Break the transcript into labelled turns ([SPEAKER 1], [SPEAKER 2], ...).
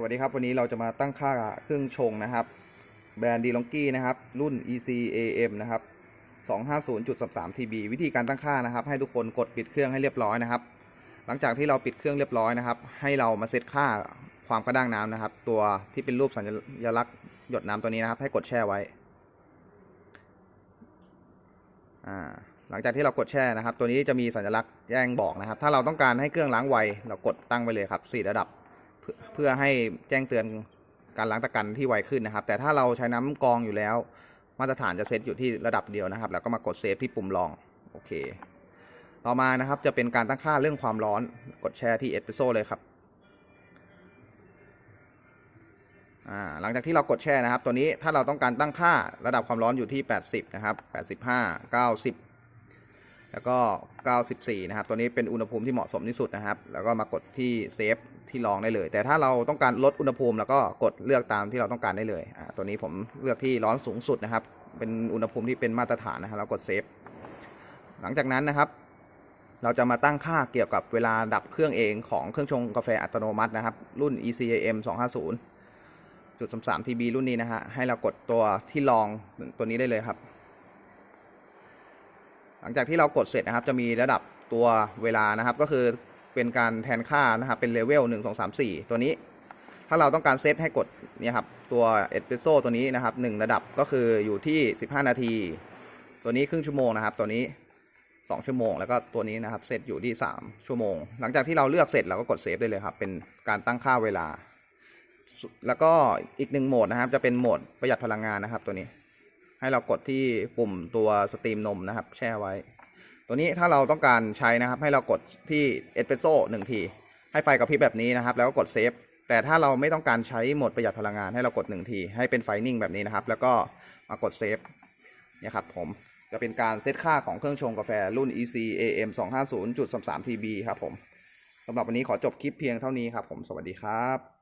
[SPEAKER 1] สวัสดีครับ วันนี้เราจะมาตั้งค่าเครื่องชงนะครับ แบรนด์ดีลองกี้นะครับ รุ่น ECAM นะครับ 250.33 TB วิธีการตั้งค่านะครับ ให้ทุกคนกดปิดเครื่องให้เรียบร้อยนะครับ หลังจากที่เราปิดเครื่องเรียบร้อยนะครับ ให้เรามาเซตค่าความกระด้างน้ำนะครับ ตัวที่เป็นรูปสัญลักษณ์หยดน้ำตัวนี้นะครับ ให้กดแช่ไว้อ่าหลังจากที่เรากดแช่นะครับ ตัวนี้จะมีสัญลักษณ์แจ้งบอกนะครับ ถ้าเราต้องการให้เครื่องล้างไวเรากดตั้งไปเลยครับสี่ระดับ เพื่อให้แจ้งเตือนการล้างตะกันที่ไวขึ้นนะครับ แต่ถ้าเราใช้น้ำกองอยู่แล้ว มาตรฐานจะเซตอยู่ที่ระดับเดียวนะครับ แล้วก็มากดเซฟที่ปุ่มลองโอเค ต่อมานะครับจะเป็นการตั้งค่าเรื่องความร้อนกดแชร์ที่เอสเปรสโซเลยครับหลังจากที่เรากดแช่นะครับ ตัวนี้ถ้าเราต้องการตั้งค่าระดับความร้อนอยู่ที่ 80 นะครับ 85 90 แล้วก็ 94 นะครับ ตัวนี้เป็นอุณหภูมิที่เหมาะสมที่สุดนะครับ แล้วก็มากดที่เซฟ ที่รองได้เลย แต่ถ้าเราต้องการลดอุณหภูมิแล้วก็กดเลือกตามที่เราต้องการได้เลยอ่าตัวนี้ผมเลือกที่ร้อนสูงสุดนะครับ เป็นอุณหภูมิที่เป็นมาตรฐานนะครับแล้วกดเซฟหลังจากนั้นนะครับเราจะมาตั้งค่าเกี่ยวกับเวลาดับเครื่องเองของเครื่องชงกาแฟอัตโนมัตินะครับ รุ่น ECAM 250จุด33 TB รุ่นนี้นะฮะ ให้เรากดตัวที่รองตัวนี้ได้เลยครับ หลังจากที่เรากดเสร็จนะครับ จะมีระดับตัวเวลานะครับ ก็คือ เป็นการแทนค่านะครับเป็นเลเวล1 2 3 4 ตัวนี้ ถ้าเราต้องการเซตให้กดเนี่ยครับตัวเอสเปรสโซตัวนี้นะครับ1ระดับก็คืออยู่ที่ 15 นาที ตัวนี้ครึ่งชั่วโมงนะครับ ตัวนี้ 2 ชั่วโมง แล้วก็ตัวนี้นะครับเซตอยู่ที่ 3 ชั่วโมง หลังจากที่เราเลือกเสร็จเราก็กดเซฟได้เลยครับเป็นการตั้งค่าเวลา แล้วก็อีกหนึ่งโหมดนะครับจะเป็นโหมดประหยัดพลังงานนะครับตัวนี้ ให้เรากดที่ปุ่มตัวสตรีมนมนะครับ แช่ไว้ ตัวนี้ถ้าเราต้องการใช้นะครับให้เรากดที่เอสเปรสโซ่หนึ่งทีให้ไฟกระพริบแบบนี้นะครับ แล้วก็กดเซฟแต่ถ้าเราไม่ต้องการใช้โหมดประหยัดพลังงานให้เรากดหนึ่งทีให้เป็นไฟนิ่งแบบนี้นะครับ แล้วก็มากดเซฟเนี่ยครับผมจะเป็นการเซตค่าของเครื่องชงกาแฟรุ่น EC AM 250.33 TB ครับผมสำหรับวันนี้ขอจบคลิปเพียงเท่านี้ครับผมสวัสดีครับ